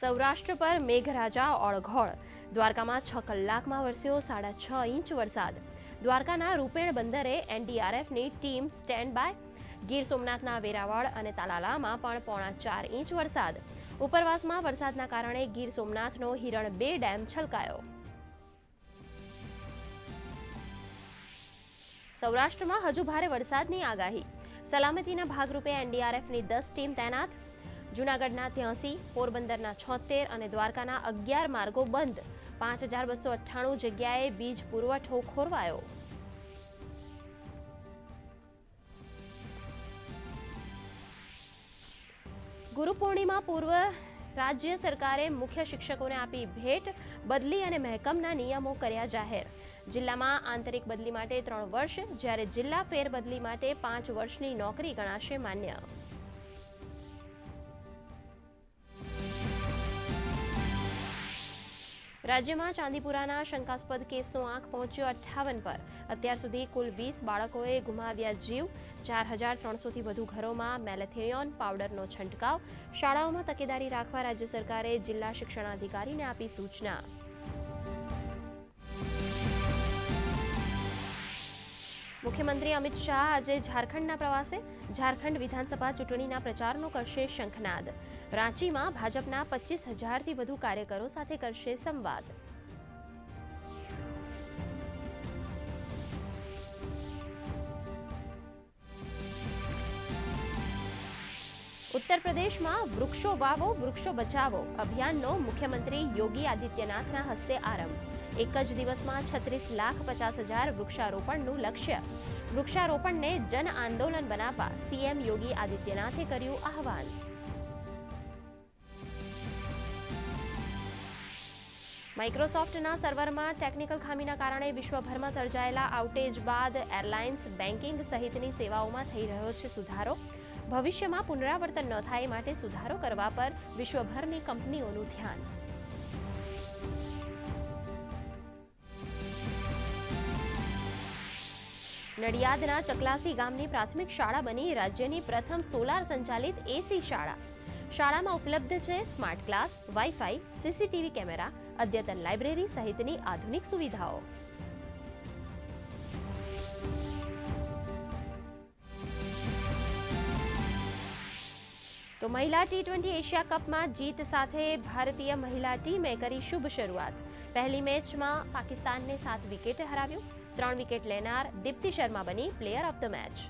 સૌરાષ્ટ્ર પર મેઘરાજા ઓળઘોળ. દ્વારકામાં છ કલાકમાં વરસ્યો સાડા છ ઇંચ વરસાદ. દ્વારકાના રૂપેણ બંદરે એનડીઆરએફની ટીમ સ્ટેન્ડ બાય. ગીર સોમનાથના વેરાવળ અને તાલાલામાં પણ પોણા ચાર ઇંચ વરસાદ. ઉપરવાસમાં વરસાદના કારણે ગીર સોમનાથનો હિરણ બે ડેમ છલકાયો. સૌરાષ્ટ્રમાં હજુ ભારે વરસાદની આગાહી. સલામતીના ભાગરૂપે એનડીઆરએફની દસ ટીમ તૈનાત. જૂનાગઢના ત્યાંસી, પોરબંદરના છોતેર અને દ્વારકાના અગિયાર માર્ગો બંધ. પાંચ હજાર બસો અઠ્ઠાણું જગ્યાએ વીજ પુરવઠો ખોરવાયો. ગુરુ પૂર્ણિમા પૂર્વ રાજ્ય સરકારે મુખ્ય શિક્ષકોને આપી ભેટ, બદલી અને મહેકમના નિયમો કર્યા જાહેર. જિલ્લામાં આંતરિક બદલી માટે ત્રણ વર્ષ, જ્યારે જિલ્લા ફેરબદલી માટે પાંચ વર્ષની નોકરી ગણાશે માન્ય. રાજ્યમાં ચાંદીપુરાના શંકાસ્પદ કેસનો આંક પહોંચ્યો અઠ્ઠાવન પર. અત્યાર સુધી કુલ વીસ બાળકોએ ગુમાવ્યા જીવ, ચાર હજાર ત્રણસોથી વધુ ઘરોમાં મેલેથેરિયોન પાવડરનો છંટકાવ. શાળાઓમાં તકેદારી રાખવા રાજ્ય સરકારે જિલ્લા શિક્ષણાધિકારીને આપી સૂચના. મુખ્યમંત્રી અમિત શાહ આજે ઝારખંડના પ્રવાસે ઝારખંડ વિધાનસભા ચૂંટણીના પ્રચારનો કરશે શંખનાદ. રાંચીમાં ભાજપના પચીસ હજારથી વધુ કાર્યકરો સાથે કરશે સંવાદ. ઉત્તર પ્રદેશમાં વૃક્ષો વાવો, વૃક્ષો બચાવો અભિયાનનો મુખ્યમંત્રી યોગી આદિત્યનાથના હસ્તે આરંભ. એક જ દિવસમાં છત્રીસ લાખ પચાસ હજાર વૃક્ષારોપણનું લક્ષ્ય. વૃક્ષારોપણને જન આંદોલન બનાવવા સીએમ યોગી આદિત્યનાથે કર્યું આહવાન. માઇક્રોસોફ્ટના સર્વરમાં ટેકનિકલ ખામીના કારણે વિશ્વભરમાં સર્જાયેલા આઉટેજ બાદ એરલાઇન્સ બેન્કિંગ સહિતની સેવાઓમાં થઈ રહ્યો છે સુધારો. ભવિષ્યમાં પુનરાવર્તન ન થાય માટે સુધારો કરવા પર વિશ્વભરની કંપનીઓનું ધ્યાન. નડિયાદના ચકલાસી ગામની પ્રાથમિક શાળા બની રાજ્યની પ્રથમ સોલાર સંચાલિત એસી શાળા. શાળામાં ઉપલબ્ધ છે smart class wifi, CCTV camera, અદ્યતન લાઇબ્રેરી સહિતની આધુનિક સુવિધાઓ. મહિલા ટી ટ્વેન્ટી એશિયા કપમાં જીત સાથે ભારતીય મહિલા ટીમે કરી શુભ શરૂઆત. પહેલી મેચમાં પાકિસ્તાનને સાત વિકેટે હરાવ્યું. ત્રણ વિકેટ લેનાર દીપ્તિ શર્મા બની પ્લેયર ઓફ ધ મેચ.